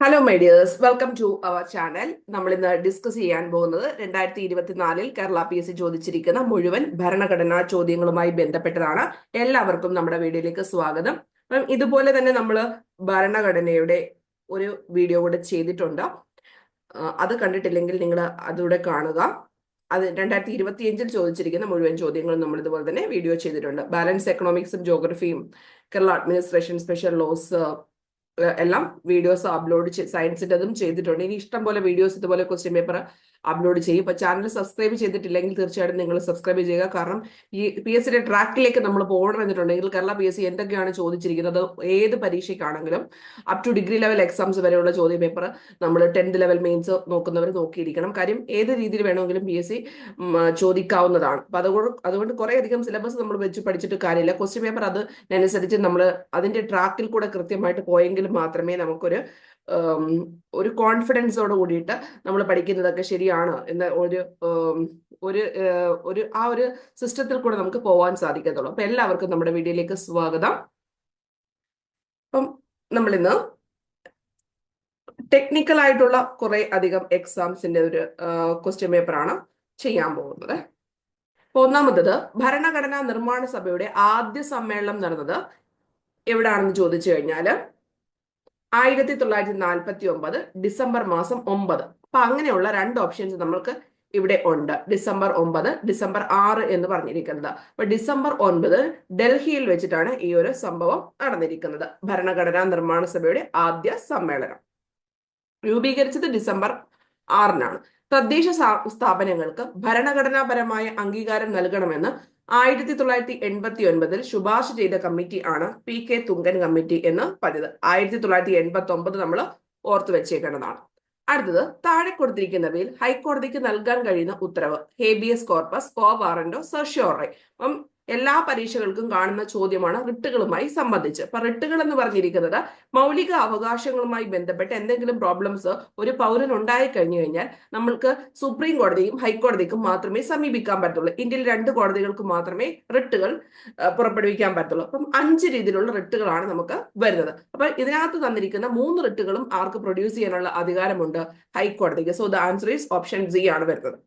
Hello my dears welcome to our channel നമ്മൾ ഇന്ന് discuss ചെയ്യാൻ പോകുന്നത് രണ്ടായിരത്തി ഇരുപത്തിനാലിൽ കേരള പി എസ് സി ചോദിച്ചിരിക്കുന്ന മുഴുവൻ ഭരണഘടനാ ചോദ്യങ്ങളുമായി ബന്ധപ്പെട്ടതാണ്. എല്ലാവർക്കും നമ്മുടെ വീഡിയോയിലേക്ക് സ്വാഗതം. അപ്പം ഇതുപോലെ തന്നെ നമ്മൾ ഭരണഘടനയുടെ ഒരു വീഡിയോ കൂടെ ചെയ്തിട്ടുണ്ട്. അത് കണ്ടിട്ടില്ലെങ്കിൽ നിങ്ങൾ അതുകൂടെ കാണുക. അത് രണ്ടായിരത്തി ഇരുപത്തിയഞ്ചിൽ ചോദിച്ചിരിക്കുന്ന മുഴുവൻ ചോദ്യങ്ങളും നമ്മൾ ഇതുപോലെ തന്നെ വീഡിയോ ചെയ്തിട്ടുണ്ട്. ബാലൻസ് എക്കണോമിക്സും ജോഗ്രഫിയും കേരള അഡ്മിനിസ്ട്രേഷൻ സ്പെഷ്യൽ ലോസ് എല്ലാം വീഡിയോസ് അപ്ലോഡ് സയൻസിന്റെതും ചെയ്തിട്ടുണ്ട്. ഇനി ഇഷ്ടം പോലെ വീഡിയോസ് ഇതുപോലെ ക്വസ്റ്റ്യൻ പേപ്പർ അപ്ലോഡ് ചെയ്യും. ഇപ്പൊ ചാനൽ സബ്സ്ക്രൈബ് ചെയ്തിട്ടില്ലെങ്കിൽ തീർച്ചയായിട്ടും നിങ്ങൾ സബ്സ്ക്രൈബ് ചെയ്യുക. കാരണം ഈ പി എസ് സിയുടെ ട്രാക്കിലേക്ക് നമ്മൾ പോകണം എന്നിട്ടുണ്ടെങ്കിൽ കേരള പി എസ് സി എന്തൊക്കെയാണ് ചോദിച്ചിരിക്കുന്നത് ഏത് പരീക്ഷയ്ക്കാണെങ്കിലും up to degree level exams വരെയുള്ള ചോദ്യ പേപ്പർ നമ്മൾ ടെൻത്ത് ലെവൽ മെയിൻസ് നോക്കുന്നവർ നോക്കിയിരിക്കണം. കാര്യം ഏത് രീതിയിൽ വേണമെങ്കിലും പി എസ് സി ചോദിക്കാവുന്നതാണ്. അപ്പൊ അതുകൊണ്ട് അതുകൊണ്ട് കുറെ അധികം സിലബസ് നമ്മൾ വെച്ച് പഠിച്ചിട്ട് കാര്യമില്ല. ക്വസ്റ്റ്യൻ പേപ്പർ അതിനനുസരിച്ച് നമ്മൾ അതിന്റെ ട്രാക്കിൽ കൂടെ കൃത്യമായിട്ട് പോയെങ്കിൽ മാത്രമേ നമുക്കൊരു ഒരു കോൺഫിഡൻസോട് കൂടിയിട്ട് നമ്മൾ പഠിക്കുന്നതൊക്കെ ശരിയാണ് എന്ന ഒരു ഒരു ഒരു ആ ഒരു സിസ്റ്റത്തിൽ കൂടെ നമുക്ക് പോകാൻ സാധിക്കത്തുള്ളൂ. അപ്പൊ എല്ലാവർക്കും നമ്മുടെ വീഡിയോയിലേക്ക് സ്വാഗതം. അപ്പം നമ്മളിന്ന് ടെക്നിക്കൽ ആയിട്ടുള്ള കുറെ അധികം എക്സാംസിന്റെ ഒരു ക്വസ്റ്റ്യൻ പേപ്പറാണ് ചെയ്യാൻ പോകുന്നത്. ഒന്നാമത്തത് ഭരണഘടനാ നിർമ്മാണ സഭയുടെ ആദ്യ സമ്മേളനം നടന്നത് എവിടാണെന്ന് ചോദിച്ചു കഴിഞ്ഞാൽ ആയിരത്തി തൊള്ളായിരത്തി നാൽപ്പത്തി ഒമ്പത് ഡിസംബർ മാസം ഒമ്പത്. അപ്പൊ അങ്ങനെയുള്ള രണ്ട് ഓപ്ഷൻസ് നമ്മൾക്ക് ഇവിടെ ഉണ്ട്. ഡിസംബർ ഒമ്പത് ഡിസംബർ ആറ് എന്ന് പറഞ്ഞിരിക്കുന്നത്. അപ്പൊ ഡിസംബർ ഒൻപത് ഡൽഹിയിൽ വെച്ചിട്ടാണ് ഈ ഒരു സംഭവം നടന്നിരിക്കുന്നത്. ഭരണഘടനാ നിർമ്മാണ സഭയുടെ ആദ്യ സമ്മേളനം. രൂപീകരിച്ചത് ഡിസംബർ ആറിനാണ്. തദ്ദേശ സ്ഥാപനങ്ങൾക്ക് ഭരണഘടനാപരമായ അംഗീകാരം നൽകണമെന്ന് ആയിരത്തി തൊള്ളായിരത്തി എൺപത്തി ഒൻപതിൽ ശുപാർശ ചെയ്ത കമ്മിറ്റി ആണ് പി കെ തുങ്കൻ കമ്മിറ്റി എന്ന് പറഞ്ഞത് ആയിരത്തി തൊള്ളായിരത്തി എൺപത്തി ഒമ്പത് നമ്മൾ ഓർത്തു വെച്ചേക്കേണ്ടതാണ്. അടുത്തത് താഴെ കൊടുത്തിരിക്കുന്നവയിൽ ഹൈക്കോടതിക്ക് നൽകാൻ കഴിയുന്ന ഉത്തരവ് ഹേബിയസ് കോർപ്പസ് കോ വാറന്റോ സെർഷ്യോറെ അപ്പം എല്ലാ പരീക്ഷകൾക്കും കാണുന്ന ചോദ്യമാണ് റിട്ടുകളുമായി സംബന്ധിച്ച്. അപ്പൊ റിട്ടുകൾ എന്ന് പറഞ്ഞിരിക്കുന്നത് മൗലിക അവകാശങ്ങളുമായി ബന്ധപ്പെട്ട് എന്തെങ്കിലും പ്രോബ്ലംസ് ഒരു പൗരൻ ഉണ്ടായി കഴിഞ്ഞു കഴിഞ്ഞാൽ നമ്മൾക്ക് സുപ്രീം കോടതിയും ഹൈക്കോടതിക്കും മാത്രമേ സമീപിക്കാൻ പറ്റുള്ളൂ ഇന്ത്യയിൽ രണ്ട് കോടതികൾക്ക് മാത്രമേ റിട്ടുകൾ പുറപ്പെടുവിക്കാൻ പറ്റുള്ളൂ അപ്പം അഞ്ച് രീതിയിലുള്ള റിട്ടുകളാണ് നമുക്ക് വരുന്നത്. അപ്പൊ ഇതിനകത്ത് തന്നിരിക്കുന്ന മൂന്ന് റിട്ടുകളും ആർക്ക് പ്രൊഡ്യൂസ് ചെയ്യാനുള്ള അധികാരമുണ്ട്? ഹൈക്കോടതിക്ക്. So the answer is option C ആണ് വരുന്നത്.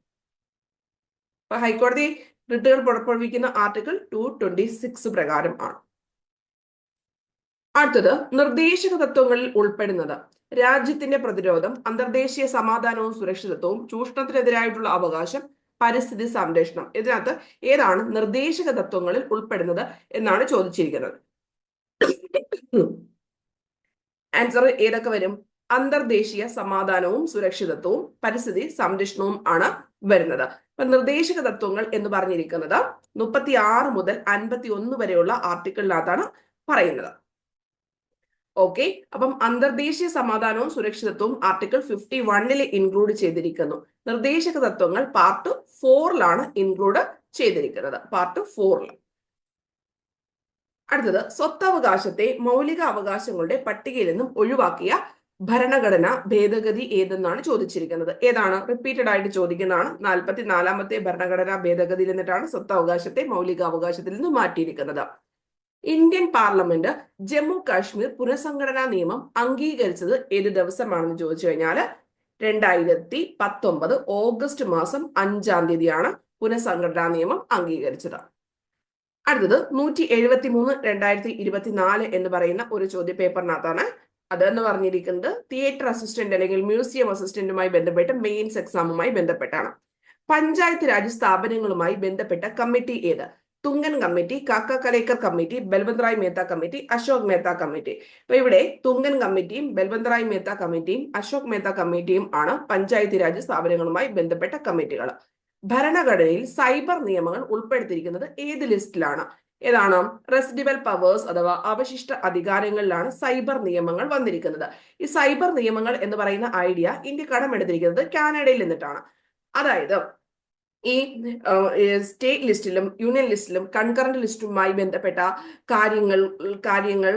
അപ്പൊ ഹൈക്കോടതി റിട്ടുകൾ പുറപ്പെടുവിക്കുന്ന ആർട്ടിക്കിൾ ടു ട്വന്റി സിക്സ് പ്രകാരം ആണ്. അടുത്തത് നിർദ്ദേശക തത്വങ്ങളിൽ ഉൾപ്പെടുന്നത്. രാജ്യത്തിന്റെ പ്രതിരോധം അന്തർദേശീയ സമാധാനവും സുരക്ഷിതത്വവും ചൂഷണത്തിനെതിരായിട്ടുള്ള അവകാശം പരിസ്ഥിതി സംരക്ഷണം ഇതിനകത്ത് ഏതാണ് നിർദ്ദേശക തത്വങ്ങളിൽ ഉൾപ്പെടുന്നത് എന്നാണ് ചോദിച്ചിരിക്കുന്നത്. ആൻസർ ഏതൊക്കെ വരും? അന്തർദേശീയ സമാധാനവും സുരക്ഷിതത്വവും പരിസ്ഥിതി സംരക്ഷണവും ആണ് വരുന്നത്. അപ്പൊ നിർദ്ദേശക തത്വങ്ങൾ എന്ന് പറഞ്ഞിരിക്കുന്നത് മുപ്പത്തി ആറ് മുതൽ അൻപത്തി ഒന്ന് വരെയുള്ള ആർട്ടിക്കിളിനകത്താണ് പറയുന്നത്. ഓക്കെ? അപ്പം അന്തർദേശീയ സമാധാനവും സുരക്ഷിതത്വവും ആർട്ടിക്കിൾ ഫിഫ്റ്റി വണ്ണിൽ ഇൻക്ലൂഡ് ചെയ്തിരിക്കുന്നു. നിർദ്ദേശക തത്വങ്ങൾ പാർട്ട് ഫോറിലാണ് ഇൻക്ലൂഡ് ചെയ്തിരിക്കുന്നത്. പാർട്ട് ഫോറിൽ അടുത്തത് സ്വത്തവകാശത്തെ മൗലിക അവകാശങ്ങളുടെ പട്ടികയിൽ നിന്നും ഒഴിവാക്കിയ ഭരണഘടന ഭേദഗതി ഏതെന്നാണ് ചോദിച്ചിരിക്കുന്നത്? ഏതാണ്? റിപ്പീറ്റഡ് ആയിട്ട് ചോദിക്കുന്നതാണ്. നാൽപ്പത്തി നാലാമത്തെ ഭരണഘടനാ ഭേദഗതിയിൽ നിന്നിട്ടാണ് സ്വത്തവകാശത്തെ മൗലിക അവകാശത്തിൽ നിന്ന് മാറ്റിയിരിക്കുന്നത്. ഇന്ത്യൻ പാർലമെന്റ് ജമ്മു കാശ്മീർ പുനഃസംഘടനാ നിയമം അംഗീകരിച്ചത് ഏത് ദിവസമാണെന്ന് ചോദിച്ചു കഴിഞ്ഞാൽ രണ്ടായിരത്തി പത്തൊമ്പത് ഓഗസ്റ്റ് മാസം അഞ്ചാം തീയതിയാണ് പുനഃസംഘടനാ നിയമം അംഗീകരിച്ചത്. അടുത്തത് നൂറ്റി എഴുപത്തി മൂന്ന് രണ്ടായിരത്തി ഇരുപത്തിനാല് എന്ന് പറയുന്ന ഒരു ചോദ്യ പേപ്പറിനകത്താണ് അതെന്ന് പറഞ്ഞിരിക്കുന്നത് തിയേറ്റർ അസിസ്റ്റന്റ് അല്ലെങ്കിൽ മ്യൂസിയം അസിസ്റ്റന്റുമായി ബന്ധപ്പെട്ട മെയിൻസ് എക്സാമുമായി ബന്ധപ്പെട്ടാണ്. പഞ്ചായത്ത് രാജ് സ്ഥാപനങ്ങളുമായി ബന്ധപ്പെട്ട കമ്മിറ്റി ഏത്? Thungon committee Kaka Kalelkar committee Balwant Rai Mehta committee Ashok Mehta committee അപ്പൊ ഇവിടെ തുങ്കൻ കമ്മിറ്റിയും ബൽവന്ത് റായ് മേത്ത കമ്മിറ്റിയും അശോക് മേത്ത കമ്മിറ്റിയും ആണ് പഞ്ചായത്ത് രാജ് സ്ഥാപനങ്ങളുമായി ബന്ധപ്പെട്ട കമ്മിറ്റികൾ ഭരണഘടനയിൽ സൈബർ നിയമങ്ങൾ ഉൾപ്പെടുത്തിയിരിക്കുന്നത് ഏത് ലിസ്റ്റിലാണ് ഏതാണ്? റെസിഡിവൽ പവേഴ്സ് അഥവാ അവശിഷ്ട അധികാരങ്ങളിലാണ് സൈബർ നിയമങ്ങൾ വന്നിരിക്കുന്നത്. ഈ സൈബർ നിയമങ്ങൾ എന്ന് പറയുന്ന ഐഡിയ ഇന്ത്യ കടമെടുത്തിരിക്കുന്നത് കാനഡയിൽ നിന്നിട്ടാണ്. അതായത് ഈ സ്റ്റേറ്റ് ലിസ്റ്റിലും യൂണിയൻ ലിസ്റ്റിലും കൺകറന്റ് ലിസ്റ്റുമായി ബന്ധപ്പെട്ട കാര്യങ്ങൾ കാര്യങ്ങൾ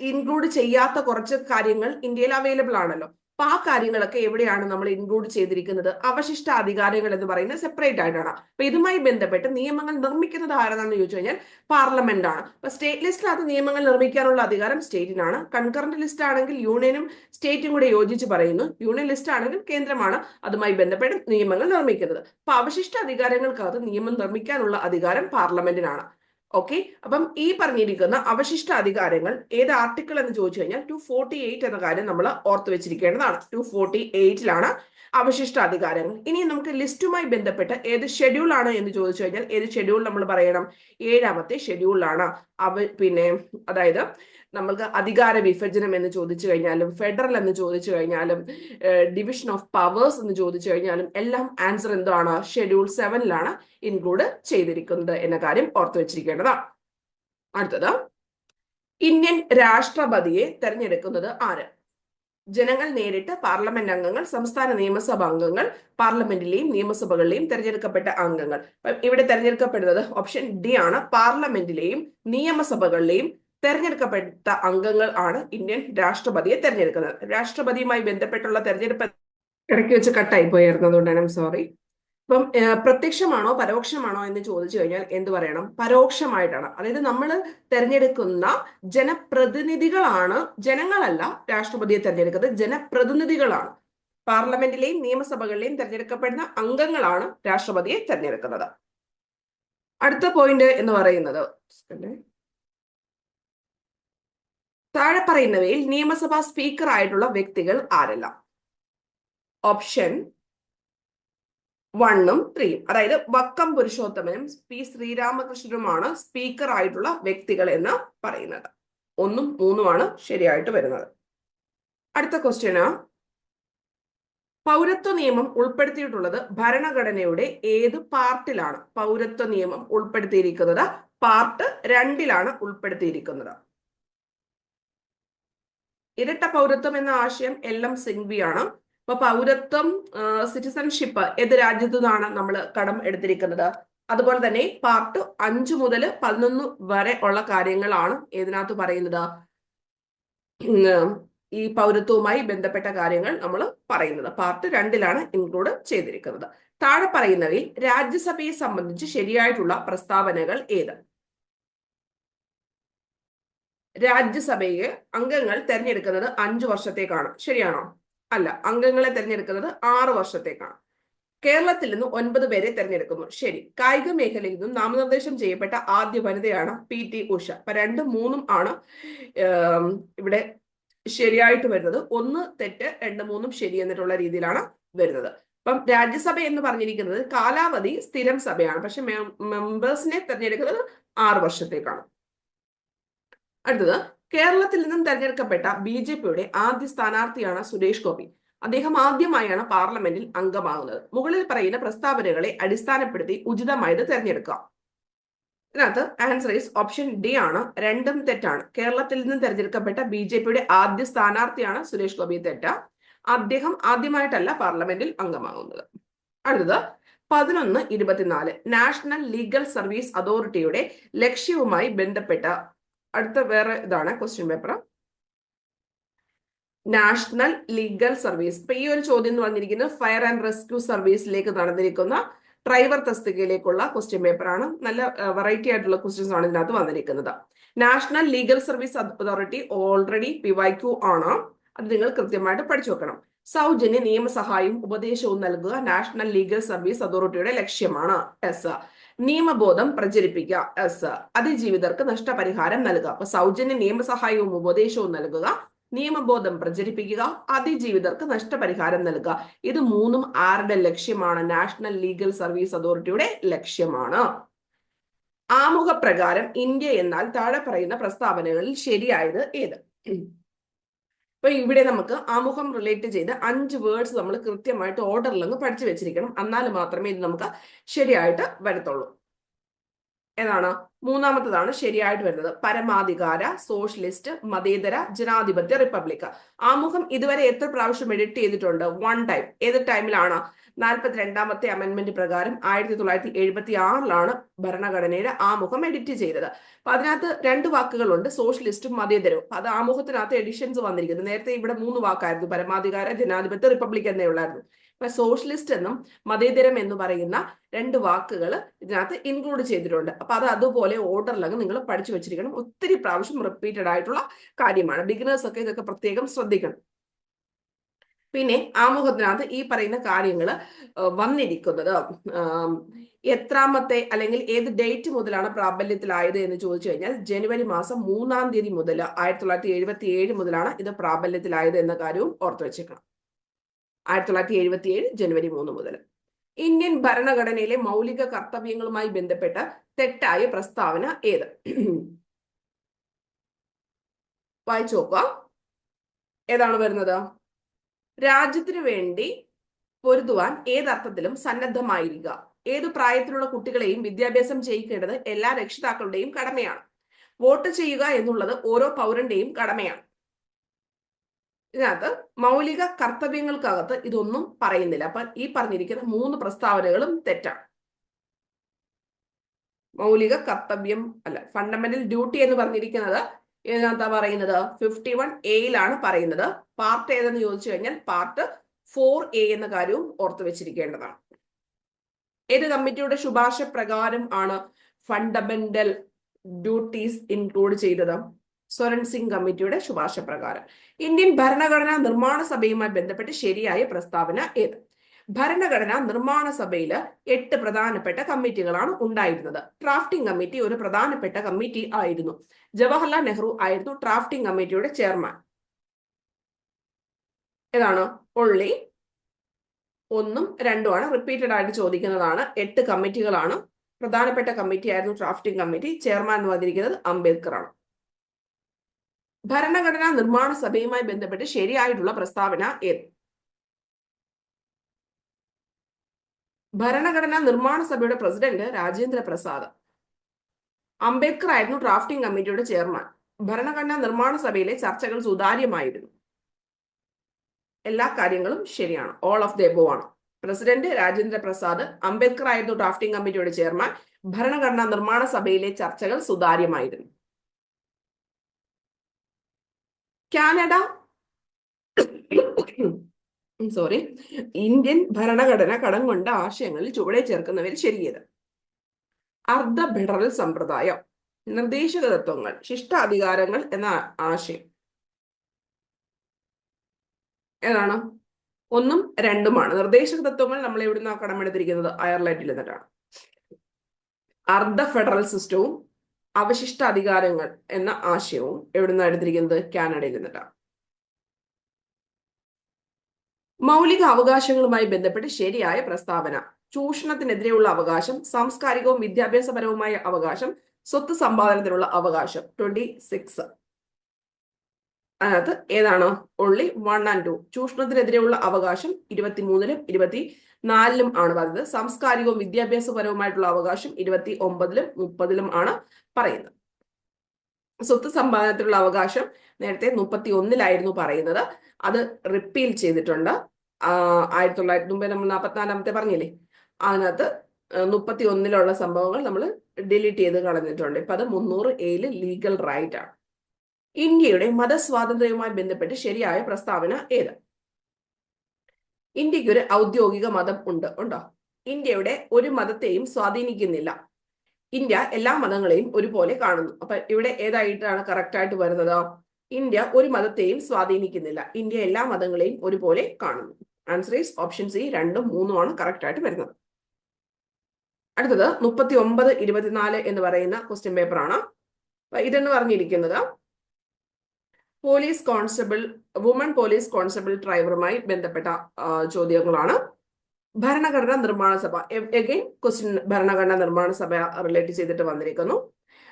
ഇൻക്ലൂഡ് ചെയ്യാത്ത കുറച്ച് കാര്യങ്ങൾ ഇന്ത്യയിൽ അവൈലബിൾ ആണല്ലോ. അപ്പൊ ആ കാര്യങ്ങളൊക്കെ എവിടെയാണ് നമ്മൾ ഇൻക്ലൂഡ് ചെയ്തിരിക്കുന്നത്? അവശിഷ്ട അധികാരങ്ങൾ എന്ന് പറയുന്നത് സെപ്പറേറ്റ് ആയിട്ടാണ്. അപ്പൊ ഇതുമായി ബന്ധപ്പെട്ട് നിയമങ്ങൾ നിർമ്മിക്കുന്നത് ആരാണെന്ന് ചോദിച്ചു കഴിഞ്ഞാൽ പാർലമെന്റ് ആണ്. അപ്പൊ സ്റ്റേറ്റ് ലിസ്റ്റിനകത്ത് നിയമങ്ങൾ നിർമ്മിക്കാനുള്ള അധികാരം സ്റ്റേറ്റിനാണ് കൺകറന്റ് ലിസ്റ്റ് ആണെങ്കിൽ യൂണിയനും സ്റ്റേറ്റും കൂടെ യോജിച്ച് പറയുന്നു. യൂണിയൻ ലിസ്റ്റ് ആണെങ്കിൽ കേന്ദ്രമാണ്. അതുമായി ബന്ധപ്പെട്ട് നിയമങ്ങൾ നിർമ്മിക്കുന്നത്. അപ്പൊ അവശിഷ്ട അധികാരങ്ങൾക്കകത്ത് നിയമം നിർമ്മിക്കാനുള്ള അധികാരം പാർലമെന്റിനാണ് ഓക്കെ അപ്പം ഈ പറഞ്ഞിരിക്കുന്ന അവശിഷ്ട അധികാരങ്ങൾ ഏത് ആർട്ടിക്കിൾ എന്ന് ചോദിച്ചു കഴിഞ്ഞാൽ ടു ഫോർട്ടി എയ്റ്റ് എന്ന കാര്യം നമ്മൾ ഓർത്ത് വെച്ചിരിക്കേണ്ടതാണ്. ടു ഫോർട്ടി എയ്റ്റിലാണ് അവശിഷ്ട അധികാരങ്ങൾ ഇനി നമുക്ക് ലിസ്റ്റുമായി ബന്ധപ്പെട്ട് ഏത് ഷെഡ്യൂൾ ആണ് എന്ന് ചോദിച്ചു കഴിഞ്ഞാൽ ഏത് ഷെഡ്യൂൾ നമ്മൾ പറയണം? ഏഴാമത്തെ ഷെഡ്യൂളിലാണ് അവ പിന്നെ അതായത് നമ്മൾക്ക് അധികാര വിഭജനം എന്ന് ചോദിച്ചു കഴിഞ്ഞാലും ഫെഡറൽ എന്ന് ചോദിച്ചു കഴിഞ്ഞാലും ഡിവിഷൻ ഓഫ് പവേഴ്സ് എന്ന് ചോദിച്ചു കഴിഞ്ഞാലും എല്ലാം ആൻസർ എന്താണ്? ഷെഡ്യൂൾ സെവനിലാണ് ഇൻക്ലൂഡ് ചെയ്തിരിക്കുന്നത് എന്ന കാര്യം ഓർത്തു വെച്ചിരിക്കേണ്ടതാണ്. അടുത്തത് ഇന്ത്യൻ രാഷ്ട്രപതിയെ തെരഞ്ഞെടുക്കുന്നത് ആര്? ജനങ്ങൾ നേരിട്ട് പാർലമെന്റ് അംഗങ്ങൾ സംസ്ഥാന നിയമസഭ അംഗങ്ങൾ പാർലമെന്റിലെയും നിയമസഭകളിലെയും തെരഞ്ഞെടുക്കപ്പെട്ട അംഗങ്ങൾ. ഇവിടെ തെരഞ്ഞെടുക്കപ്പെടുന്നത് ഓപ്ഷൻ ഡി ആണ്. പാർലമെന്റിലെയും നിയമസഭകളിലെയും തെരഞ്ഞെടുക്കപ്പെട്ട അംഗങ്ങൾ ആണ് ഇന്ത്യൻ രാഷ്ട്രപതിയെ തെരഞ്ഞെടുക്കുന്നത്. രാഷ്ട്രപതിയുമായി ബന്ധപ്പെട്ടുള്ള തെരഞ്ഞെടുപ്പ് ഇടയ്ക്ക് വെച്ച് കട്ടായി പോയായിരുന്നു. അതുകൊണ്ടാണ് സോറി ഇപ്പം പ്രത്യക്ഷമാണോ പരോക്ഷമാണോ എന്ന് ചോദിച്ചു കഴിഞ്ഞാൽ എന്ത് പറയണം? പരോക്ഷമായിട്ടാണ്. അതായത് നമ്മൾ തെരഞ്ഞെടുക്കുന്ന ജനപ്രതിനിധികളാണ് ജനങ്ങളല്ല രാഷ്ട്രപതിയെ തെരഞ്ഞെടുക്കുന്നത് ജനപ്രതിനിധികളാണ്. പാർലമെന്റിലെയും നിയമസഭകളിലെയും തെരഞ്ഞെടുക്കപ്പെടുന്ന അംഗങ്ങളാണ് രാഷ്ട്രപതിയെ തെരഞ്ഞെടുക്കുന്നത്. അടുത്ത പോയിന്റ് എന്ന് പറയുന്നത് താഴെ പറയുന്നവയിൽ നിയമസഭാ സ്പീക്കർ ആയിട്ടുള്ള വ്യക്തികൾ ആരെല്ലാം? ഓപ്ഷൻ വണ്ണും ത്രീയും. അതായത് വക്കം പുരുഷോത്തമനും പി ശ്രീരാമകൃഷ്ണനുമാണ് സ്പീക്കർ ആയിട്ടുള്ള വ്യക്തികൾ എന്ന് പറയുന്നത്. ഒന്നും മൂന്നുമാണ് ശരിയായിട്ട് വരുന്നത്. അടുത്ത ക്വസ്റ്റ്യന് പൗരത്വ നിയമം ഉൾപ്പെടുത്തിയിട്ടുള്ളത് ഭരണഘടനയുടെ ഏത് പാർട്ടിലാണ്? പൗരത്വ നിയമം ഉൾപ്പെടുത്തിയിരിക്കുന്നത്? പാർട്ട് രണ്ടിലാണ് ഉൾപ്പെടുത്തിയിരിക്കുന്നത്. ഇരട്ട പൗരത്വം എന്ന ആശയം എൽ എം സിംഗ്വിയാണ് അപ്പൊ പൗരത്വം സിറ്റിസൺഷിപ്പ് ഏത് രാജ്യത്തു നിന്നാണ് നമ്മൾ കടം എടുത്തിരിക്കുന്നത്? അതുപോലെ തന്നെ പാർട്ട് അഞ്ചു മുതൽ പതിനൊന്ന് വരെ ഉള്ള കാര്യങ്ങളാണ് ഇതിനകത്ത് പറയുന്നത്. ഈ പൗരത്വവുമായി ബന്ധപ്പെട്ട കാര്യങ്ങൾ നമ്മൾ പറയുന്നത്. പാർട്ട് രണ്ടിലാണ് ഇൻക്ലൂഡ് ചെയ്തിരിക്കുന്നത്. താഴെ പറയുന്നവയിൽ രാജ്യസഭയെ സംബന്ധിച്ച് ശരിയായിട്ടുള്ള പ്രസ്താവനകൾ ഏത്? രാജ്യസഭയെ അംഗങ്ങൾ തെരഞ്ഞെടുക്കുന്നത് അഞ്ചു വർഷത്തേക്കാണ്. ശരിയാണോ? അല്ല അംഗങ്ങളെ തെരഞ്ഞെടുക്കുന്നത് ആറ് വർഷത്തേക്കാണ്. കേരളത്തിൽ നിന്ന് ഒൻപത് പേരെ തെരഞ്ഞെടുക്കുന്നു. ശരി. കായിക മേഖലയിൽ നിന്നും നാമനിർദ്ദേശം ചെയ്യപ്പെട്ട ആദ്യ വനിതയാണ് പി ടി ഉഷ. അപ്പൊ രണ്ടും മൂന്നും ആണ് ഇവിടെ ശരിയായിട്ട് വരുന്നത്. ഒന്ന് തെറ്റ് രണ്ട് മൂന്നും ശരി എന്നിട്ടുള്ള രീതിയിലാണ് വരുന്നത്. അപ്പം രാജ്യസഭ എന്ന് പറഞ്ഞിരിക്കുന്നത് കാലാവധി സ്ഥിരം സഭയാണ്. പക്ഷെ മെമ്പേഴ്സിനെ തെരഞ്ഞെടുക്കുന്നത് ആറ് വർഷത്തേക്കാണ്. അടുത്തത് കേരളത്തിൽ നിന്നും തെരഞ്ഞെടുക്കപ്പെട്ട ബി ജെ പിയുടെ ആദ്യ സ്ഥാനാർത്ഥിയാണ് സുരേഷ് ഗോപി. അദ്ദേഹം ആദ്യമായാണ് പാർലമെന്റിൽ അംഗമാകുന്നത്. മുകളിൽ പറയുന്ന പ്രസ്താവനകളെ അടിസ്ഥാനപ്പെടുത്തി ഉചിതമായത് തെരഞ്ഞെടുക്കുക. ഇതിനകത്ത് ആൻസർ ഈസ് ഓപ്ഷൻ ഡി ആണ്. രണ്ടും തെറ്റാണ്. കേരളത്തിൽ നിന്നും തെരഞ്ഞെടുക്കപ്പെട്ട ബി ജെ പിയുടെ ആദ്യ സ്ഥാനാർത്ഥിയാണ് സുരേഷ് ഗോപി. തെറ്റ. അദ്ദേഹം ആദ്യമായിട്ടല്ല പാർലമെന്റിൽ അംഗമാകുന്നത്. അടുത്തത് പതിനൊന്ന് ഇരുപത്തിനാല് നാഷണൽ ലീഗൽ സർവീസ് അതോറിറ്റിയുടെ ലക്ഷ്യവുമായി ബന്ധപ്പെട്ട അടുത്ത വേറെ ഇതാണ് question paper national legal service ഇപ്പൊ ഈ ഒരു ചോദ്യം എന്ന് പറഞ്ഞിരിക്കുന്നത് ഫയർ ആൻഡ് റെസ്ക്യൂ സർവീസിലേക്ക് നടന്നിരിക്കുന്ന ഡ്രൈവർ തസ്തികയിലേക്കുള്ള ക്വസ്റ്റ്യൻ പേപ്പർ ആണ്. നല്ല വെറൈറ്റി ആയിട്ടുള്ള ക്വസ്റ്റ്യൻസ് ആണ് ഇതിനകത്ത് വന്നിരിക്കുന്നത്. National legal service authority already P Y Q ആണ്. അത് നിങ്ങൾ കൃത്യമായിട്ട് പഠിച്ചു വെക്കണം. സൗജന്യ നിയമസഹായവും ഉപദേശവും നൽകുക നാഷണൽ ലീഗൽ സർവീസ് അതോറിറ്റിയുടെ ലക്ഷ്യമാണ്. എസ് നിയമബോധം പ്രചരിപ്പിക്കുക എസ് അതിജീവിതർക്ക് നഷ്ടപരിഹാരം നൽകുക. അപ്പൊ സൗജന്യ നിയമസഹായവും ഉപദേശവും നൽകുക നിയമബോധം പ്രചരിപ്പിക്കുക അതിജീവിതർക്ക് നഷ്ടപരിഹാരം നൽകുക. ഇത് മൂന്നും ആരുടെ ലക്ഷ്യമാണ്? നാഷണൽ ലീഗൽ സർവീസ് അതോറിറ്റിയുടെ ലക്ഷ്യമാണ്. ആമുഖ പ്രകാരം ഇന്ത്യ എന്നാൽ താഴെ പറയുന്ന പ്രസ്താവനകളിൽ ശരിയായത് ഏത്? അപ്പൊ ഇവിടെ നമുക്ക് ആമുഖം റിലേറ്റ് ചെയ്ത് അഞ്ച് വേർഡ്സ് നമ്മൾ കൃത്യമായിട്ട് ഓർഡറിൽ അങ്ങ് പഠിച്ചു വെച്ചിരിക്കണം. എന്നാൽ മാത്രമേ ഇത് നമുക്ക് ശരിയായിട്ട് വരത്തുള്ളൂ. ഏതാണ് മൂന്നാമത്തതാണ് ശരിയായിട്ട് വരുന്നത്. പരമാധികാര സോഷ്യലിസ്റ്റ് മതേതര ജനാധിപത്യ റിപ്പബ്ലിക് ആമുഖം ഇതുവരെ എത്ര പ്രാവശ്യം എഡിറ്റ് ചെയ്തിട്ടുണ്ട്? വൺ ടൈം ഏത് ടൈമിലാണ് നാൽപ്പത്തി രണ്ടാമത്തെ അമെന്റ്മെന്റ് പ്രകാരം ആയിരത്തി തൊള്ളായിരത്തി എഴുപത്തി ആറിലാണ് ഭരണഘടനയുടെ ആമുഖം എഡിറ്റ് ചെയ്തത്. അപ്പൊ അതിനകത്ത് രണ്ട് വാക്കുകളുണ്ട്. സോഷ്യലിസ്റ്റും മതേതരവും അത് ആമുഖത്തിനകത്ത് എഡിഷൻസ് വന്നിരിക്കുന്നത് നേരത്തെ ഇവിടെ മൂന്ന് വാക്കായിരുന്നു. പരമാധികാര ജനാധിപത്യ റിപ്പബ്ലിക് എന്നേ ഉള്ളായിരുന്നു. സോഷ്യലിസ്റ്റ് എന്നും മതേതരം എന്ന് പറയുന്ന രണ്ട് വാക്കുകൾ ഇതിനകത്ത് ഇൻക്ലൂഡ് ചെയ്തിട്ടുണ്ട്. അപ്പൊ അത് അതുപോലെ ഓർഡറിലങ്ങ് നിങ്ങൾ പഠിച്ചു വെച്ചിരിക്കണം. ഒത്തിരി പ്രാവശ്യം റിപ്പീറ്റഡ് ആയിട്ടുള്ള കാര്യമാണ്. ബിഗിനേഴ്സ് ഒക്കെ ഇതൊക്കെ പ്രത്യേകം ശ്രദ്ധിക്കണം. പിന്നെ ആമുഖത്തിനകത്ത് ഈ പറയുന്ന കാര്യങ്ങൾ വന്നിരിക്കുന്നത് എത്രാമത്തെ അല്ലെങ്കിൽ ഏത് ഡേറ്റ് മുതലാണ് പ്രാബല്യത്തിലായത് എന്ന് ചോദിച്ചു കഴിഞ്ഞാൽ ജനുവരി മാസം മൂന്നാം തീയതി മുതൽ ആയിരത്തി തൊള്ളായിരത്തി എഴുപത്തി ഏഴ് മുതലാണ് ഇത് പ്രാബല്യത്തിലായത് എന്ന കാര്യവും ഓർത്തു വെച്ചേക്കണം. ആയിരത്തി തൊള്ളായിരത്തി എഴുപത്തി ഏഴ് ജനുവരി മൂന്ന് മുതൽ. ഇന്ത്യൻ ഭരണഘടനയിലെ മൗലിക കർത്തവ്യങ്ങളുമായി ബന്ധപ്പെട്ട തെറ്റായ പ്രസ്താവന ഏത്? വായിച്ചു നോക്കുക. ഏതാണ് വരുന്നത്? രാജ്യത്തിനു വേണ്ടി പൊരുതുവാൻ ഏതർത്ഥത്തിലും സന്നദ്ധമായിരിക്കുക. ഏതു പ്രായത്തിലുള്ള കുട്ടികളെയും വിദ്യാഭ്യാസം ചെയ്യിക്കേണ്ടത് എല്ലാ രക്ഷിതാക്കളുടെയും കടമയാണ്. വോട്ട് ചെയ്യുക എന്നുള്ളത് ഓരോ പൗരന്റെയും കടമയാണ്. ഇതിനകത്ത് മൗലിക കർത്തവ്യങ്ങൾക്കകത്ത് ഇതൊന്നും പറയുന്നില്ല. അപ്പൊ ഈ പറഞ്ഞിരിക്കുന്ന മൂന്ന് പ്രസ്താവനകളും തെറ്റാണ്. മൗലിക കർത്തവ്യം അല്ല ഫണ്ടമെന്റൽ ഡ്യൂട്ടി എന്ന് പറഞ്ഞിരിക്കുന്നത് ഇതിനകത്താ പറയുന്നത്? ഫിഫ്റ്റി വൺ എയിലാണ് പറയുന്നത്. പാർട്ട് ഏതെന്ന് ചോദിച്ചു കഴിഞ്ഞാൽ പാർട്ട് ഫോർ എ എന്ന കാര്യവും ഓർത്തു വെച്ചിരിക്കേണ്ടതാണ്. ഏത് കമ്മിറ്റിയുടെ ശുപാർശ പ്രകാരം ആണ് ഫണ്ടമെന്റൽ ഡ്യൂട്ടീസ് ഇൻക്ലൂഡ് ചെയ്തത്? സ്വരൺ സിംഗ് കമ്മിറ്റിയുടെ ശുപാർശ പ്രകാരം. ഇന്ത്യൻ ഭരണഘടനാ നിർമ്മാണ സഭയുമായി ബന്ധപ്പെട്ട് ശരിയായ പ്രസ്താവന ഏത്? ഭരണഘടനാ നിർമ്മാണ സഭയിൽ എട്ട് പ്രധാനപ്പെട്ട കമ്മിറ്റികളാണ് ഉണ്ടായിരുന്നത്. ഡ്രാഫ്റ്റിംഗ് കമ്മിറ്റി ഒരു പ്രധാനപ്പെട്ട കമ്മിറ്റി ആയിരുന്നു. ജവഹർലാൽ നെഹ്റു ആയിരുന്നു ഡ്രാഫ്റ്റിംഗ് കമ്മിറ്റിയുടെ ചെയർമാൻ. ഏതാണ്? ഒള്ളി ഒന്നും രണ്ടും ആണ് റിപ്പീറ്റഡ് ആയിട്ട് ചോദിക്കുന്നതാണ്. എട്ട് കമ്മിറ്റികളാണ്. പ്രധാനപ്പെട്ട കമ്മിറ്റി ആയിരുന്നു ഡ്രാഫ്റ്റിംഗ് കമ്മിറ്റി. ചെയർമാൻ എന്ന് വന്നിരിക്കുന്നത് അംബേദ്കർ ആണ് ഭരണഘടനാ നിർമ്മാണ സഭയുമായി ബന്ധപ്പെട്ട് ശരിയായിട്ടുള്ള പ്രസ്താവന ഏത്? ഭരണഘടനാ നിർമ്മാണ സഭയുടെ പ്രസിഡന്റ് രാജേന്ദ്ര പ്രസാദ്. അംബേദ്കർ ആയിരുന്നു ഡ്രാഫ്റ്റിംഗ് കമ്മിറ്റിയുടെ ചെയർമാൻ ഭരണഘടനാ നിർമ്മാണ സഭയിലെ ചർച്ചകൾ സുതാര്യമായിരുന്നു. എല്ലാ കാര്യങ്ങളും ശരിയാണ്. ഓൾ ഓഫ് ദ ആണ്. പ്രസിഡന്റ് രാജേന്ദ്ര പ്രസാദ് അംബേദ്കർ ആയിരുന്നു ഡ്രാഫ്റ്റിംഗ് കമ്മിറ്റിയുടെ ചെയർമാൻ ഭരണഘടനാ നിർമ്മാണ സഭയിലെ ചർച്ചകൾ സുതാര്യമായിരുന്നു. കാനഡ. സോറി ഇന്ത്യൻ ഭരണഘടന കടം കൊണ്ട ആശയങ്ങളിൽ ചുവടെ ചേർക്കുന്നവർ ശരിയത്. അർദ്ധ ഫെഡറൽ സമ്പ്രദായം നിർദ്ദേശക തത്വങ്ങൾ ശിഷ്ടാധികാരങ്ങൾ എന്ന ആശയം. ഏതാണ്? ഒന്നും രണ്ടുമാണ്. നിർദ്ദേശക തത്വങ്ങൾ നമ്മൾ എവിടുന്ന കടമെടുത്തിരിക്കുന്നത്? അയർലൻഡിൽ നിന്നിട്ടാണ്. അർദ്ധ ഫെഡറൽ സിസ്റ്റവും അവശിഷ്ട അധികാരങ്ങൾ എന്ന ആശയവും നിന്നാണ് എടുത്തിരിക്കുന്നത്? കാനഡയിൽ നിന്നിട്ടാണ് മൗലിക അവകാശങ്ങളുമായി ബന്ധപ്പെട്ട് ശരിയായ പ്രസ്താവന. ചൂഷണത്തിനെതിരെയുള്ള അവകാശം സാംസ്കാരികവും വിദ്യാഭ്യാസപരവുമായ അവകാശം സ്വത്ത് സമ്പാദനത്തിനുള്ള അവകാശം. ട്വന്റി സിക്സ് അതിനകത്ത് ഏതാണ്? ഓൺലി വൺ ആൻഡ് ടു ചൂഷണത്തിനെതിരെയുള്ള അവകാശം ഇരുപത്തിമൂന്നിലും ഇരുപത്തി നാലിലും ആണ് പറയുന്നത്. സാംസ്കാരികവും വിദ്യാഭ്യാസപരവുമായിട്ടുള്ള അവകാശം ഇരുപത്തി ഒമ്പതിലും മുപ്പതിലും ആണ് പറയുന്നത്. സ്വത്ത് സമ്പാദനത്തിലുള്ള അവകാശം നേരത്തെ മുപ്പത്തി ഒന്നിലായിരുന്നു പറയുന്നത്. അത് റിപ്പീൽ ചെയ്തിട്ടുണ്ട്. ആയിരത്തി തൊള്ളായിരത്തി മുമ്പേ നമ്മൾ നാൽപ്പത്തിനാലാമത്തെ പറഞ്ഞില്ലേ? അതിനകത്ത് മുപ്പത്തി ഒന്നിലുള്ള സംഭവങ്ങൾ നമ്മൾ ഡിലീറ്റ് ചെയ്ത് കളഞ്ഞിട്ടുണ്ട്. ഇപ്പൊ അത് മുന്നൂറ് എയിൽ ലീഗൽ റൈറ്റ് ആണ്. ഇന്ത്യയുടെ മതസ്വാതന്ത്ര്യവുമായി ബന്ധപ്പെട്ട് ശരിയായ പ്രസ്താവന ഏത്? ഇന്ത്യയ്ക്ക് ഒരു ഔദ്യോഗിക മതം ഉണ്ട് ഉണ്ടോ? ഇന്ത്യയുടെ ഒരു മതത്തെയും സ്വാധീനിക്കുന്നില്ല. ഇന്ത്യ എല്ലാ മതങ്ങളെയും ഒരുപോലെ കാണുന്നു. അപ്പൊ ഇവിടെ ഏതായിട്ടാണ് കറക്റ്റ് ആയിട്ട് വരുന്നത്? ഇന്ത്യ ഒരു മതത്തെയും സ്വാധീനിക്കുന്നില്ല. ഇന്ത്യ എല്ലാ മതങ്ങളെയും ഒരുപോലെ കാണുന്നു. ആൻസർ ഈസ് ഓപ്ഷൻ സി രണ്ടും മൂന്നും ആണ് കറക്റ്റ് ആയിട്ട് വരുന്നത്. അടുത്തത് മുപ്പത്തി ഒമ്പത് ഇരുപത്തിനാല് എന്ന് പറയുന്ന ക്വസ്റ്റ്യൻ പേപ്പറാണ് ഇതെന്ന് പറഞ്ഞിരിക്കുന്നത് police constable woman police constable ഡ്രൈവറുമായി ബന്ധപ്പെട്ട ചോദ്യങ്ങളാണ്. ഭരണഘടനാ നിർമ്മാണ സഭ എഗെയിൻ ക്വസ്റ്റ്യൻ ഭരണഘടനാ നിർമ്മാണ സഭ റിലേറ്റ് ചെയ്തിട്ട് വന്നിരിക്കുന്നു.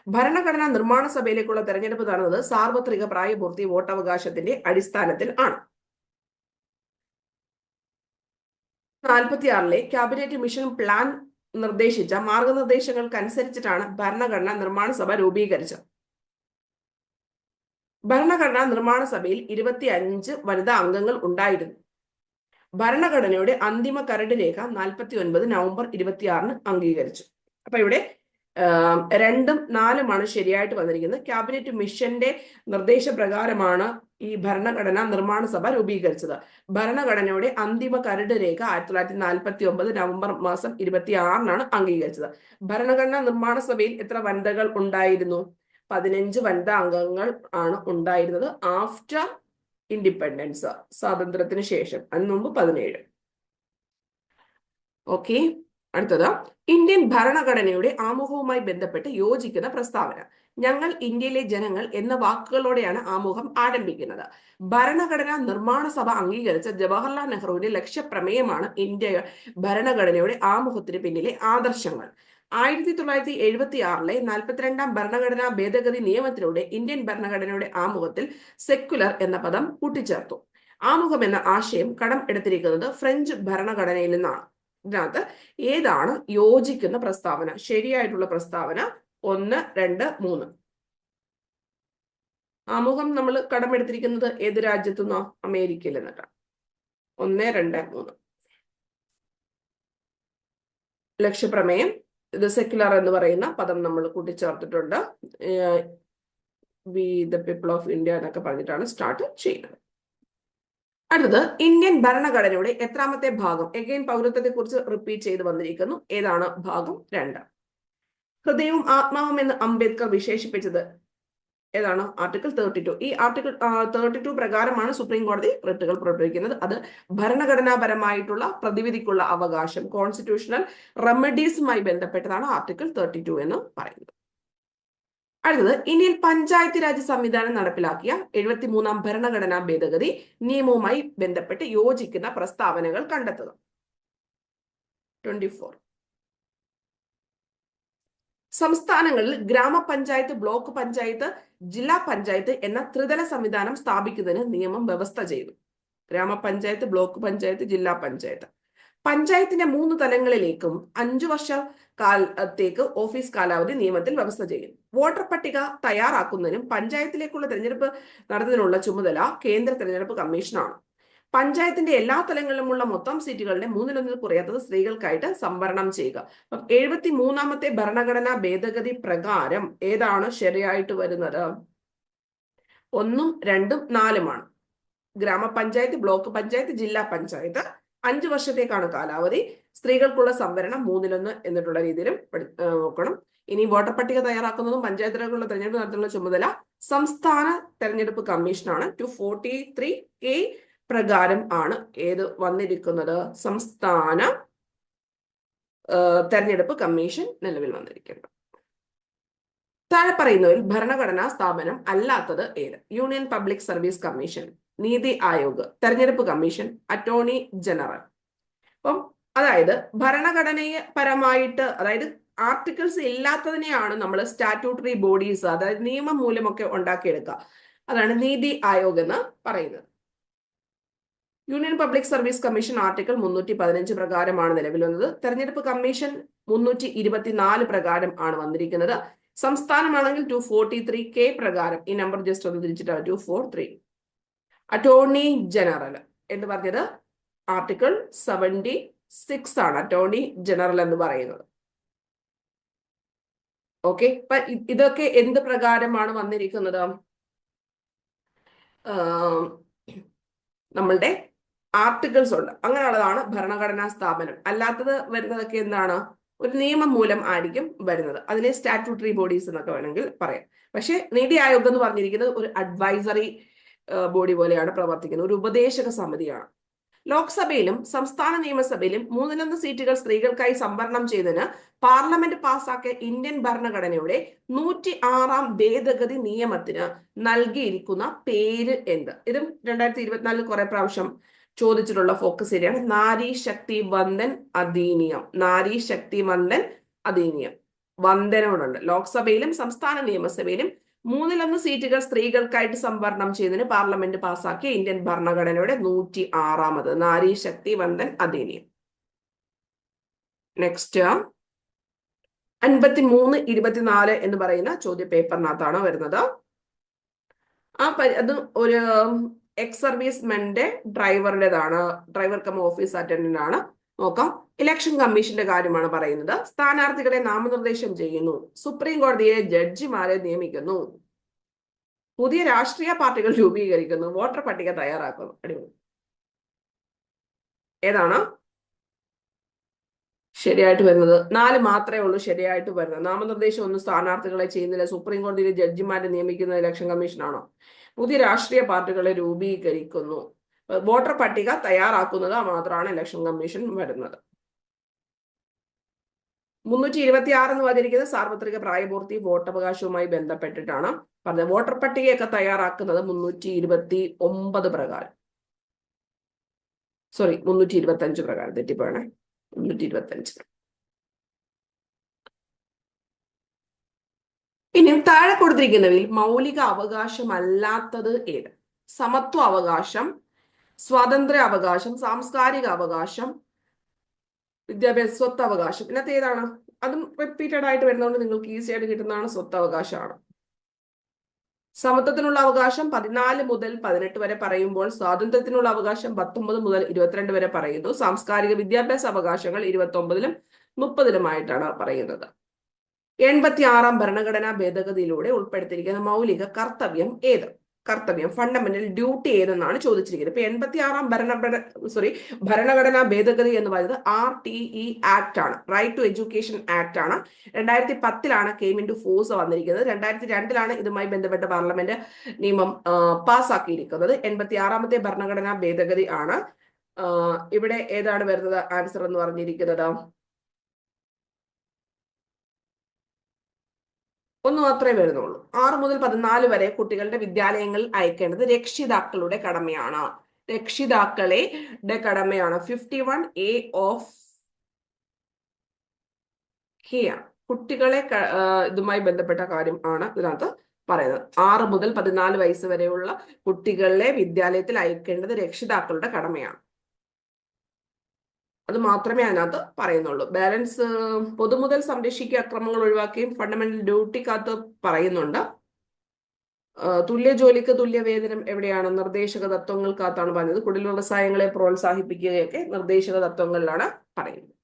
ഭരണഘടനാ നിർമ്മാണ സഭയിലേക്കുള്ള തെരഞ്ഞെടുപ്പ് നടന്നത് സാർവത്രിക പ്രായപൂർത്തി വോട്ടവകാശത്തിന്റെ അടിസ്ഥാനത്തിൽ ആണ്. നാൽപ്പത്തിയാറിലെ ക്യാബിനറ്റ് മിഷൻ പ്ലാൻ നിർദ്ദേശിച്ച മാർഗനിർദ്ദേശങ്ങൾക്കനുസരിച്ചിട്ടാണ് ഭരണഘടനാ നിർമ്മാണ സഭ രൂപീകരിച്ചത്. ഭരണഘടനാ നിർമ്മാണ സഭയിൽ ഇരുപത്തി അഞ്ച് വനിതാ അംഗങ്ങൾ ഉണ്ടായിരുന്നു. ഭരണഘടനയുടെ അന്തിമ കരട് രേഖ നാൽപ്പത്തി ഒൻപത് നവംബർ ഇരുപത്തിയാറിന് അംഗീകരിച്ചു. അപ്പൊ ഇവിടെ രണ്ടും നാലുമാണ് ശരിയായിട്ട് വന്നിരിക്കുന്നത്. ക്യാബിനറ്റ് മിഷന്റെ നിർദ്ദേശപ്രകാരമാണ് ഈ ഭരണഘടന നിർമ്മാണ സഭ രൂപീകരിച്ചത്. ഭരണഘടനയുടെ അന്തിമ കരട് രേഖ ആയിരത്തി തൊള്ളായിരത്തി നാൽപ്പത്തി ഒമ്പത് നവംബർ മാസം ഇരുപത്തി ആറിനാണ് അംഗീകരിച്ചത്. ഭരണഘടനാ നിർമ്മാണ സഭയിൽ എത്ര വനിതകൾ ഉണ്ടായിരുന്നു? പതിനഞ്ച് വനിതാ അംഗങ്ങൾ ആണ് ഉണ്ടായിരുന്നത് ആഫ്റ്റർ ഇൻഡിപെൻഡൻസ് സ്വാതന്ത്ര്യത്തിന് ശേഷം അതിന് മുമ്പ് പതിനേഴ്. ഓക്കെ അടുത്തത്. ഇന്ത്യൻ ഭരണഘടനയുടെ ആമുഖവുമായി ബന്ധപ്പെട്ട് യോജിക്കുന്ന പ്രസ്താവന. ഞങ്ങൾ ഇന്ത്യയിലെ ജനങ്ങൾ എന്ന വാക്കുകളോടെയാണ് ആമുഖം ആരംഭിക്കുന്നത്. ഭരണഘടനാ നിർമ്മാണ സഭ അംഗീകരിച്ച ജവഹർലാൽ നെഹ്റുവിന്റെ ലക്ഷ്യപ്രമേയമാണ് ഇന്ത്യ ഭരണഘടനയുടെ ആമുഖത്തിന് പിന്നിലെ ആദർശങ്ങൾ. ആയിരത്തി തൊള്ളായിരത്തി എഴുപത്തി ആറിലെ നാൽപ്പത്തിരണ്ടാം ഭരണഘടനാ ഭേദഗതി നിയമത്തിലൂടെ ഇന്ത്യൻ ഭരണഘടനയുടെ ആമുഖത്തിൽ സെക്യുലർ എന്ന പദം കൂട്ടിച്ചേർത്തു. ആമുഖം എന്ന ആശയം കടം എടുത്തിരിക്കുന്നത് ഫ്രഞ്ച് ഭരണഘടനയിൽ നിന്നാണ്. ഇതിനകത്ത് ഏതാണ് യോജിക്കുന്ന പ്രസ്താവന? ശരിയായിട്ടുള്ള പ്രസ്താവന ഒന്ന് രണ്ട് മൂന്ന്. ആമുഖം നമ്മൾ കടമെടുത്തിരിക്കുന്നത് ഏത് രാജ്യത്തു നിന്നോ അമേരിക്കയിൽ നിന്നിട്ടാണ്. ഒന്ന് രണ്ട് മൂന്ന്. ലക്ഷ്യപ്രമേയം ഇത് സെക്യുലർ എന്ന് പറയുന്ന പദം നമ്മൾ കൂട്ടിച്ചേർത്തിട്ടുണ്ട്. We the people of India എന്നൊക്കെ പറഞ്ഞിട്ടാണ് സ്റ്റാർട്ട് ചെയ്യുന്നത്. അടുത്തത് ഇന്ത്യൻ ഭരണഘടനയുടെ എത്രാമത്തെ ഭാഗം? എഗെയിൻ പൗരത്വത്തെ കുറിച്ച് റിപ്പീറ്റ് ചെയ്ത് വന്നിരിക്കുന്നു. ഏതാണ് ഭാഗം? രണ്ട്. ഹൃദയവും ആത്മാവും എന്ന് അംബേദ്കർ വിശേഷിപ്പിച്ചത് ഏതാണ്? ആർട്ടിക്കിൾ തേർട്ടി ടു ഈ ആർട്ടിക്കിൾ തേർട്ടി ടു പ്രകാരമാണ് സുപ്രീം കോടതി റിട്ടുകൾ പുറപ്പെടുവിക്കുന്നത്. അത് ഭരണഘടനാപരമായിട്ടുള്ള പ്രതിവിധിക്കുള്ള അവകാശം കോൺസ്റ്റിറ്റ്യൂഷണൽ റെമഡീസുമായി ബന്ധപ്പെട്ടതാണ് ആർട്ടിക്കിൾ തേർട്ടി ടു എന്ന് പറയുന്നത്. അടുത്തത് ഇന്ത്യൻ പഞ്ചായത്ത് രാജ് സംവിധാനം നടപ്പിലാക്കിയ എഴുപത്തിമൂന്നാം ഭരണഘടനാ ഭേദഗതി നിയമവുമായി ബന്ധപ്പെട്ട് യോജിക്കുന്ന പ്രസ്താവനകൾ കണ്ടെത്തുക. ട്വന്റി ഫോർ സംസ്ഥാനങ്ങളിൽ ഗ്രാമപഞ്ചായത്ത് ബ്ലോക്ക് പഞ്ചായത്ത് ജില്ലാ പഞ്ചായത്ത് എന്ന ത്രിതല സംവിധാനം സ്ഥാപിക്കുന്നതിന് നിയമം വ്യവസ്ഥ ചെയ്തു. ഗ്രാമപഞ്ചായത്ത് ബ്ലോക്ക് പഞ്ചായത്ത് ജില്ലാ പഞ്ചായത്ത്. പഞ്ചായത്തിന്റെ മൂന്ന് തലങ്ങളിലേക്കും അഞ്ചു വർഷ കാലത്തേക്ക് ഓഫീസ് കാലാവധി നിയമത്തിൽ വ്യവസ്ഥ ചെയ്യും വോട്ടർ പട്ടിക തയ്യാറാക്കുന്നതിനും പഞ്ചായത്തിലേക്കുള്ള തെരഞ്ഞെടുപ്പ് നടത്തുന്നതിനുള്ള ചുമതല കേന്ദ്ര തെരഞ്ഞെടുപ്പ് കമ്മീഷനാണ്. പഞ്ചായത്തിന്റെ എല്ലാ തലങ്ങളിലുമുള്ള മൊത്തം സീറ്റുകളുടെ മൂന്നിലൊന്നിൽ കുറയാത്തത് സ്ത്രീകൾക്കായിട്ട് സംവരണം ചെയ്യുക. അപ്പം എഴുപത്തി മൂന്നാമത്തെ ഭരണഘടനാ ഭേദഗതി പ്രകാരം ഏതാണ് ശരിയായിട്ട് വരുന്നത്? ഒന്നും രണ്ടും നാലുമാണ്. ഗ്രാമപഞ്ചായത്ത് ബ്ലോക്ക് പഞ്ചായത്ത് ജില്ലാ പഞ്ചായത്ത്. അഞ്ചു വർഷത്തേക്കാണ് കാലാവധി. സ്ത്രീകൾക്കുള്ള സംവരണം മൂന്നിലൊന്ന് എന്നിട്ടുള്ള രീതിയിലും നോക്കണം. ഇനി വോട്ടർ പട്ടിക തയ്യാറാക്കുന്നതും പഞ്ചായത്തുകൾക്കുള്ള തെരഞ്ഞെടുപ്പ് നടത്തുന്ന ചുമതല സംസ്ഥാന തെരഞ്ഞെടുപ്പ് കമ്മീഷനാണ്. ടു ഫോർട്ടി ത്രീ എ പ്രകാരം ആണ് ഏത് വന്നിരിക്കുന്നത്? സംസ്ഥാന തെരഞ്ഞെടുപ്പ് കമ്മീഷൻ നിലവിൽ വന്നിരിക്കുന്നത്. താഴെ പറയുന്നതിൽ ഭരണഘടനാ സ്ഥാപനം അല്ലാത്തത് ഏത്? Union public service commission NITI Aayog തെരഞ്ഞെടുപ്പ് കമ്മീഷൻ അറ്റോർണി ജനറൽ. അപ്പം അതായത് ഭരണഘടനയെ പരമായിട്ട് അതായത് ആർട്ടിക്കിൾസ് ഇല്ലാത്തതിനെയാണ് നമ്മൾ സ്റ്റാറ്റ്യൂട്ടറി ബോഡീസ് അതായത് നിയമം മൂലമൊക്കെ ഉണ്ടാക്കിയെടുക്കുക. അതാണ് നീതി ആയോഗ് എന്ന് പറയുന്നത്. Union public service commission article മുന്നൂറ്റി പതിനഞ്ച് പ്രകാരമാണ് നിലവിൽ വന്നത് തെരഞ്ഞെടുപ്പ് കമ്മീഷൻ മുന്നൂറ്റി ഇരുപത്തിനാല് പ്രകാരം ആണ് വന്നിരിക്കുന്നത്. സംസ്ഥാനമാണെങ്കിൽ ടു ഫോർട്ടി ത്രീ കെ പ്രകാരം. ഈ നമ്പർ ജസ്റ്റ് ഒന്ന് തിരിച്ചിട്ടാണ് two four three attorney general എന്ന് പറഞ്ഞത് ആർട്ടിക്കിൾ സെവന്റി സിക്സ് ആണ്. അറ്റോർണി ജനറൽ എന്ന് പറയുന്നത്. ഓക്കെ ഇപ്പൊ ഇതൊക്കെ എന്ത് പ്രകാരമാണ് വന്നിരിക്കുന്നത്? നമ്മളുടെ ആർട്ടിക്കിൾസ് ഉണ്ട്. അങ്ങനെയുള്ളതാണ് ഭരണഘടനാ സ്ഥാപനം. അല്ലാത്തത് വരുന്നതൊക്കെ എന്താണ്? ഒരു നിയമം മൂലം ആയിരിക്കും വരുന്നത്. അതിനെ സ്റ്റാറ്റ്യൂട്ടറി ബോഡീസ് എന്നൊക്കെ വേണമെങ്കിൽ പറയാം. പക്ഷേ നീതി ആയോഗ് എന്ന് പറഞ്ഞിരിക്കുന്നത് ഒരു അഡ്വൈസറി ബോഡി പോലെയാണ് പ്രവർത്തിക്കുന്നത്. ഒരു ഉപദേശക സമിതിയാണ്. ലോക്സഭയിലും സംസ്ഥാന നിയമസഭയിലും മൂന്നിലൊന്ന് സീറ്റുകൾ സ്ത്രീകൾക്കായി സംവരണം ചെയ്തതിന് പാർലമെന്റ് പാസാക്കിയ ഇന്ത്യൻ ഭരണഘടനയുടെ നൂറ്റി ആറാം ഭേദഗതി നിയമത്തിന് നൽകിയിരിക്കുന്ന പേര് എന്ത്? ഇതും രണ്ടായിരത്തി ഇരുപത്തിനാലിൽ കുറെ പ്രാവശ്യം ചോദിച്ചിട്ടുള്ള ഫോക്കസ് ഏരിയയാണ് നാരി ശക്തി വന്ദൻ അധീനിയം നാരി ശക്തി വന്ദൻ അധീനിയം വന്ദനോടുണ്ട് ലോക്സഭയിലും സംസ്ഥാന നിയമസഭയിലും മൂന്നിലൊന്ന് സീറ്റുകൾ സ്ത്രീകൾക്കായിട്ട് സംവരണം ചെയ്തതിന് പാർലമെന്റ് പാസാക്കിയ ഇന്ത്യൻ ഭരണഘടനയുടെ നൂറ്റി ആറാമത്. നാരി ശക്തി വന്ദൻ അധീനിയം നെക്സ്റ്റ് അൻപത്തി മൂന്ന് ഇരുപത്തിനാല് എന്ന് പറയുന്ന ചോദ്യ പേപ്പറിനകത്താണ് വരുന്നത്. ആ അത് ഒരു എക്സ് സർവീസ്മെന്റെ ഡ്രൈവറുടേതാണ് ഡ്രൈവർ കം ഓഫീസ് അറ്റൻഡന്റ് ആണ്. നോക്കാം. ഇലക്ഷൻ കമ്മീഷന്റെ കാര്യമാണ് പറയുന്നത്. സ്ഥാനാർത്ഥികളെ നാമനിർദ്ദേശം ചെയ്യുന്നു. സുപ്രീം കോടതിയെ ജഡ്ജിമാരെ നിയമിക്കുന്നു. പുതിയ രാഷ്ട്രീയ പാർട്ടികൾ രൂപീകരിക്കുന്നു. വോട്ടർ പട്ടിക തയ്യാറാക്കുന്നു. അടിപൊളി. ഏതാണ്? ശരിയായിട്ട് വരുന്നത്. നാല് മാത്രമേ ഉള്ളൂ ശരിയായിട്ട് വരുന്നത്. നാമനിർദ്ദേശം ഒന്നും സ്ഥാനാർത്ഥികളെ ചെയ്യുന്നില്ല. സുപ്രീം കോടതിയിലെ ജഡ്ജിമാരെ നിയമിക്കുന്ന ഇലക്ഷൻ കമ്മീഷനാണോ പുതിയ രാഷ്ട്രീയ പാർട്ടികളെ രൂപീകരിക്കുന്നു. വോട്ടർ പട്ടിക തയ്യാറാക്കുന്നത് മാത്രമാണ് ഇലക്ഷൻ കമ്മീഷൻ വരുന്നത്. മുന്നൂറ്റി ഇരുപത്തി ആറ് എന്ന് പറഞ്ഞിരിക്കുന്നത് സാർവത്രിക പ്രായപൂർത്തി വോട്ടവകാശവുമായി ബന്ധപ്പെട്ടിട്ടാണ്. പറഞ്ഞത് വോട്ടർ പട്ടികയൊക്കെ തയ്യാറാക്കുന്നത് മുന്നൂറ്റി ഇരുപത്തി ഒമ്പത് പ്രകാരം. സോറി മുന്നൂറ്റി ഇരുപത്തി അഞ്ച് പ്രകാരം. തെറ്റിപ്പോണേ മുന്നൂറ്റി ഇരുപത്തി അഞ്ച് ഇനി താഴെ കൊടുത്തിരിക്കുന്നവയിൽ മൗലിക അവകാശമല്ലാത്തത് ഏത്? സമത്വ അവകാശം സ്വാതന്ത്ര്യ അവകാശം സാംസ്കാരിക അവകാശം വിദ്യാഭ്യാസ സ്വത്ത് അവകാശം. ഇന്നത്തെ ഏതാണ്? അതും റിപ്പീറ്റഡ് ആയിട്ട് വരുന്നതുകൊണ്ട് നിങ്ങൾക്ക് ഈസി ആയിട്ട് കിട്ടുന്നതാണ് സ്വത്ത് അവകാശമാണ്. സമത്വത്തിനുള്ള അവകാശം പതിനാല് മുതൽ പതിനെട്ട് വരെ പറയുമ്പോൾ സ്വാതന്ത്ര്യത്തിനുള്ള അവകാശം പത്തൊമ്പത് മുതൽ ഇരുപത്തിരണ്ട് വരെ പറയുന്നു. സാംസ്കാരിക വിദ്യാഭ്യാസ അവകാശങ്ങൾ ഇരുപത്തി ഒമ്പതിലും മുപ്പതിലുമായിട്ടാണ് പറയുന്നത്. എൺപത്തി ആറാം ഭരണഘടനാ ഭേദഗതിയിലൂടെ ഉൾപ്പെടുത്തിയിരിക്കുന്ന മൗലിക കർത്തവ്യം ഏത്? കർത്തവ്യം ഫണ്ടമെന്റൽ ഡ്യൂട്ടി ഏതെന്നാണ് ചോദിച്ചിരിക്കുന്നത്. ഇപ്പൊ എൺപത്തി ആറാം ഭരണ സോറി ഭരണഘടനാ ഭേദഗതി എന്ന് പറയുന്നത് ആർ ടി ഇ ആക്ട് ആണ്. റൈറ്റ് ടു എഡ്യൂക്കേഷൻ ആക്ട് ആണ്. രണ്ടായിരത്തി പത്തിലാണ് കെയിം ഇൻ ടു ഫോഴ്സ് വന്നിരിക്കുന്നത്. രണ്ടായിരത്തി രണ്ടിലാണ് ഇതുമായി ബന്ധപ്പെട്ട പാർലമെന്റ് നിയമം പാസ്സാക്കിയിരിക്കുന്നത്. എൺപത്തി ആറാമത്തെ ഭരണഘടനാ ഭേദഗതി ആണ്. ഇവിടെ ഏതാണ് വരുന്നത്? ആൻസർ എന്ന് പറഞ്ഞിരിക്കുന്നത്. ഒന്ന് മാത്രമേ വരുന്നുള്ളൂ. ആറ് മുതൽ പതിനാല് വരെ കുട്ടികളുടെ വിദ്യാലയങ്ങളിൽ അയക്കേണ്ടത് രക്ഷിതാക്കളുടെ കടമയാണ്. രക്ഷിതാക്കളെ കടമയാണ്. ഫിഫ്റ്റി വൺ എ ഓഫ് ഹിയ കുട്ടികളെ ഇതുമായി ബന്ധപ്പെട്ട കാര്യം ആണ് ഇതിനകത്ത് പറയുന്നത്. ആറ് മുതൽ പതിനാല് വയസ്സ് വരെയുള്ള കുട്ടികളെ വിദ്യാലയത്തിൽ അയക്കേണ്ടത് രക്ഷിതാക്കളുടെ കടമയാണ്. അത് മാത്രമേ അതിനകത്ത് പറയുന്നുള്ളൂ. ബാലൻസ് പൊതുമുതൽ സംരക്ഷിക്കുക അക്രമങ്ങൾ ഒഴിവാക്കുകയും ഫണ്ടമെന്റൽ ഡ്യൂട്ടിക്കകത്ത് പറയുന്നുണ്ട്. തുല്യ ജോലിക്ക് തുല്യ വേതനം എവിടെയാണ്? നിർദ്ദേശക തത്വങ്ങൾക്കകത്താണ് പറഞ്ഞത്. കുടിൽ വ്യവസായങ്ങളെ പ്രോത്സാഹിപ്പിക്കുകയൊക്കെ നിർദ്ദേശക തത്വങ്ങളിലാണ് പറയുന്നത്.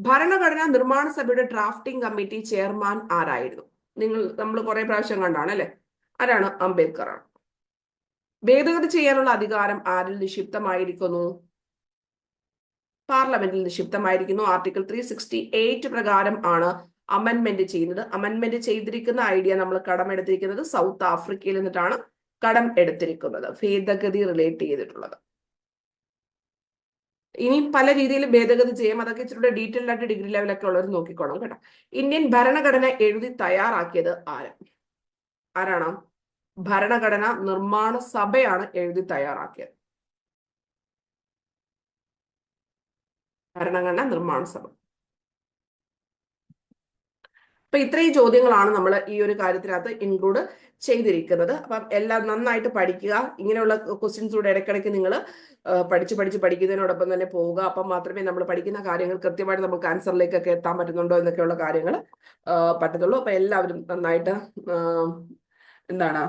ഭരണഘടനാ നിർമ്മാണ സഭയുടെ ഡ്രാഫ്റ്റിംഗ് കമ്മിറ്റി ചെയർമാൻ ആരായിരുന്നു? നിങ്ങൾ നമ്മൾ കുറെ പ്രാവശ്യം കണ്ടാണ് അല്ലെ? ആരാണ്? അംബേദ്കർ ആണ് ഭേദഗതി ചെയ്യാനുള്ള അധികാരം ആരിൽ നിക്ഷിപ്തമായിരിക്കുന്നു? പാർലമെന്റിൽ നിക്ഷിപ്തമായിരിക്കുന്നു. ആർട്ടിക്കിൾ ത്രീ സിക്സ്റ്റി എയ്റ്റ് പ്രകാരം ആണ് അമെന്റ്മെന്റ് ചെയ്യുന്നത്. അമെന്റ്മെന്റ് ചെയ്തിരിക്കുന്ന ഐഡിയ നമ്മൾ കടം എടുത്തിരിക്കുന്നത് സൗത്ത് ആഫ്രിക്കയിൽ നിന്നിട്ടാണ് കടം എടുത്തിരിക്കുന്നത്. ഭേദഗതി റിലേറ്റ് ചെയ്തിട്ടുള്ളത്. ഇനി പല രീതിയിൽ ഭേദഗതി ചെയ്യാം. അതൊക്കെ ഇച്ചിരി ഡീറ്റെയിൽ ആയിട്ട് ഡിഗ്രി ലെവലൊക്കെ ഉള്ളവർ നോക്കിക്കോണം കേട്ടോ. ഇന്ത്യൻ ഭരണഘടന എഴുതി തയ്യാറാക്കിയത് ആര്? ആരാണ്? ഭരണഘടന നിർമ്മാണ സഭയാണ് എഴുതി തയ്യാറാക്കിയത്. ഭരണഘടന നിർമ്മാണ സഭ അപ്പൊ ഇത്രയും ചോദ്യങ്ങളാണ് നമ്മൾ ഈ ഒരു കാര്യത്തിനകത്ത് ഇൻക്ലൂഡ് ചെയ്തിരിക്കുന്നത്. അപ്പം എല്ലാം നന്നായിട്ട് പഠിക്കുക. ഇങ്ങനെയുള്ള ക്വസ്റ്റ്യൻസ് കൂടെ ഇടയ്ക്കിടയ്ക്ക് നിങ്ങൾ പഠിച്ച് പഠിച്ച് പഠിക്കുന്നതിനോടൊപ്പം തന്നെ പോവുക. അപ്പം മാത്രമേ നമ്മൾ പഠിക്കുന്ന കാര്യങ്ങൾ കൃത്യമായിട്ട് നമുക്ക് ആൻസറിലേക്കൊക്കെ എത്താൻ പറ്റുന്നുണ്ടോ എന്നൊക്കെയുള്ള കാര്യങ്ങൾ പറ്റത്തുള്ളൂ. അപ്പം എല്ലാവരും നന്നായിട്ട് എന്താണ്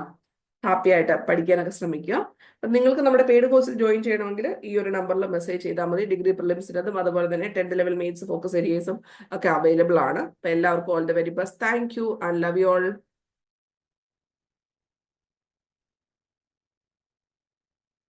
ഹാപ്പി ആയിട്ട് പഠിക്കാനൊക്കെ ശ്രമിക്കുക. അപ്പം നിങ്ങൾക്ക് നമ്മുടെ പെയ്ഡ് കോഴ്സിൽ ജോയിൻ ചെയ്യണമെങ്കിൽ ഈ ഒരു നമ്പറിൽ മെസ്സേജ് ചെയ്താൽ മതി. ഡിഗ്രി പ്രിലിംസിനതും അതുപോലെ തന്നെ ടെൻത്ത് ലെവൽ മെയിൻസ് ഫോക്കസ് ഏരിയസും ഒക്കെ അവൈലബിൾ ആണ്. അപ്പം എല്ലാവർക്കും all the very best thank you and love you all